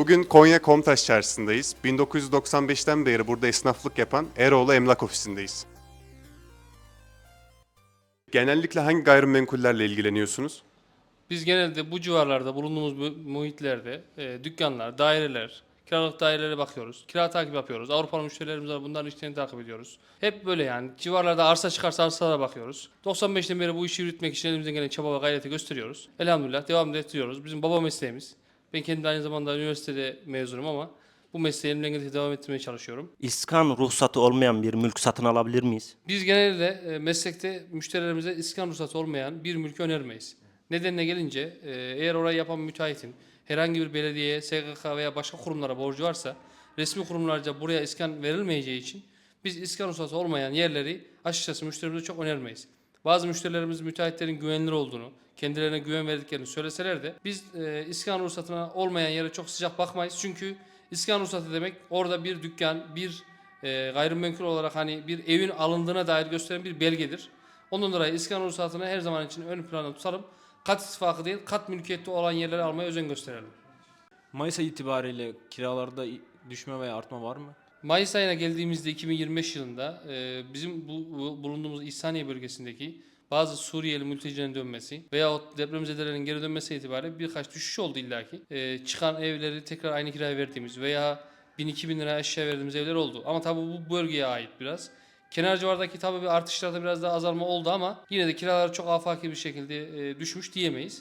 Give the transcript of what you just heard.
Bugün Konya Komtaş Çarşısı'ndayız. 1995'ten beri burada esnaflık yapan Eroğlu Emlak Ofisi'ndeyiz. Genellikle hangi gayrimenkullerle ilgileniyorsunuz? Biz genelde bu civarlarda bulunduğumuz bu muhitlerde e, dükkanlar, daireler, kiralık dairelere bakıyoruz. Kira takip yapıyoruz. Avrupalı müşterilerimiz var. Bunların işlerini takip ediyoruz. Hep böyle yani. Civarlarda arsa çıkarsa arsalara bakıyoruz. 95'ten beri bu işi yürütmek için elimizden gelen çaba ve gayreti gösteriyoruz. Elhamdülillah devam ettiriyoruz. Bizim baba mesleğimiz. Ben kendi aynı zamanda üniversitede mezunum ama bu mesleği elimden geldiğince devam ettirmeye çalışıyorum. İskan ruhsatı olmayan bir mülk satın alabilir miyiz? Biz genelde e, meslekte müşterilerimize iskan ruhsatı olmayan bir mülkü önermeyiz. Nedenine gelince e, eğer orayı yapan müteahhitin herhangi bir belediyeye, SGK veya başka kurumlara borcu varsa resmi kurumlarca buraya iskan verilmeyeceği için biz iskan ruhsatı olmayan yerleri açıkçası müşterimize çok önermeyiz. Bazı müşterilerimiz müteahhitlerin güvenilir olduğunu, kendilerine güven verdiklerini söyleseler de biz e, iskan ruhsatına olmayan yere çok sıcak bakmayız. Çünkü iskan ruhsatı demek orada bir dükkan, bir e, gayrimenkul olarak hani bir evin alındığına dair gösteren bir belgedir. Ondan dolayı iskan ruhsatını her zaman için ön planda tutalım. Kat ittifakı değil, kat mülkiyette olan yerleri almaya özen gösterelim. Mayıs ayı itibariyle kiralarda düşme veya artma var mı? Mayıs ayına geldiğimizde 2025 yılında e, bizim bu, bu- bulunduğumuz İhsaniye bölgesindeki bazı Suriyeli mültecilerin dönmesi veyahut depremzedelerin geri dönmesi itibariyle birkaç düşüş oldu illaki. E, çıkan evleri tekrar aynı kiraya verdiğimiz veya 1000-2000 lira eşya verdiğimiz evler oldu. Ama tabii bu bölgeye ait biraz. Kenar civardaki tabii bir artışlarda biraz daha azalma oldu ama yine de kiralar çok afaki bir şekilde e, düşmüş diyemeyiz.